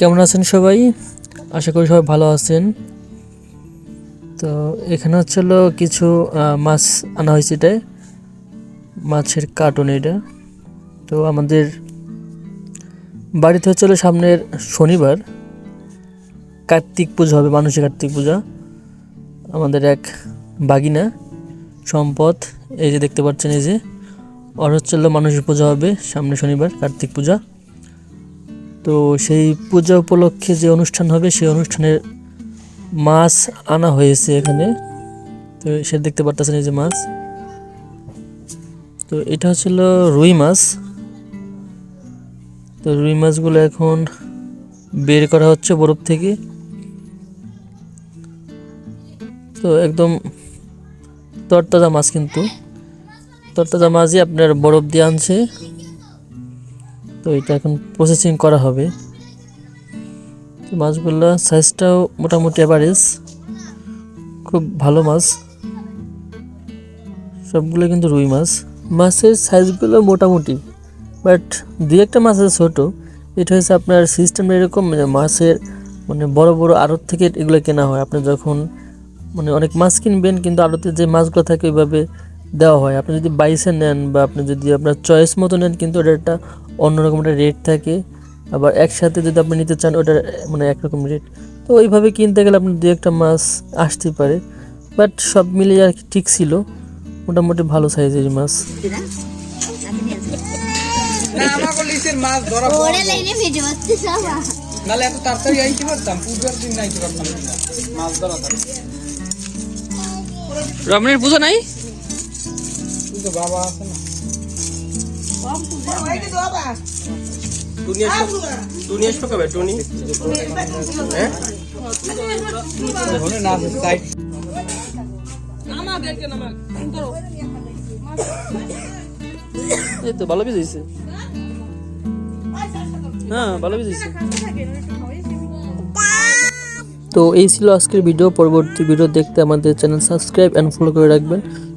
কেমন আছেন সবাই? আশা করি সবাই ভালো আছেন। তো এখানে হচ্ছে কিছু মাছ আনা হয়েছে এটায় মাছের কার্টুন এটা। তো আমাদের বাড়িতে হচ্ছে হলো সামনের শনিবার কার্তিক পুজো হবে, মানুষের কার্তিক পূজা। আমাদের এক বাগিনা, সম্পদ, এই যে দেখতে পাচ্ছেন এই যে। ওর হচ্ছে মানুষের পূজা হবে সামনে শনিবার কার্তিক পূজা। তো সেই পূজা উপলক্ষে যে অনুষ্ঠান হবে, সেই অনুষ্ঠানের মাছ আনা হয়েছে এখানে। তো সে দেখতে পারতেছেন এই যে মাছ। তো এটা হচ্ছিল রুই মাছ। তো রুই মাছগুলো এখন বের করা হচ্ছে বরফ থেকে। তো একদম তরতাজা মাছ কিন্তু। তরতাজা মাছই আপনার বরফ দিয়ে আনছে। তো এটা এখন প্রসেসিং করা হবে। তো মাছগুলো সাইজটাও মোটামুটি অ্যাভারেজ খুব ভালো মাছ। সবগুলো কিন্তু রুই মাছ। মাছের সাইজগুলো মোটামুটি বাট দু একটা মাছ আছে ছোটো। এটা হচ্ছে আপনার সিস্টেম এরকম মাছের মানে বড় বড় আড়ত থেকে এগুলো কেনা হয়। আপনি যখন মানে অনেক মাছ কিনবেন, কিন্তু আড়তে যে মাছগুলো থাকে ওইভাবে দেওয়া হয়। আপনি যদি বাইসে নেন বা আপনি যদি আপনার চয়েস মতো নেন কিন্তু ওটার একটা অন্যরকম একটা রেট থাকে। আবার একসাথে যদি আপনি নিতে চান ওটার মানে একরকম রেট তো ওইভাবে কিনতে গেলে আপনার দু একটা মাছ আসতে পারে। বাট সব মিলিয়ে আর কি ঠিক ছিল। মোটামুটি ভালো সাইজের মাছ। না আমাকে লিসের মাছ ধরা ওরে লাইনে ভিডিও হচ্ছে সব। নাহলে এত তাড়াতাড়ি আইতে পারতাম পূজার দিন আইতে পারতাম মাছ ধরা রমণীর পুজো নাই? কিন্তু বাবা আছে না। টুনি আসবে কবে টুনি? হ্যাঁ? না সাইড এই তো ভালো পিস হয়েছে হ্যাঁ ভালো হয়েছে তো এই ছিল আজকের ভিডিও পরবর্তী ভিডিও দেখতে আমাদের চ্যানেল সাবস্ক্রাইব অ্যান্ড ফলো করে রাখবেন।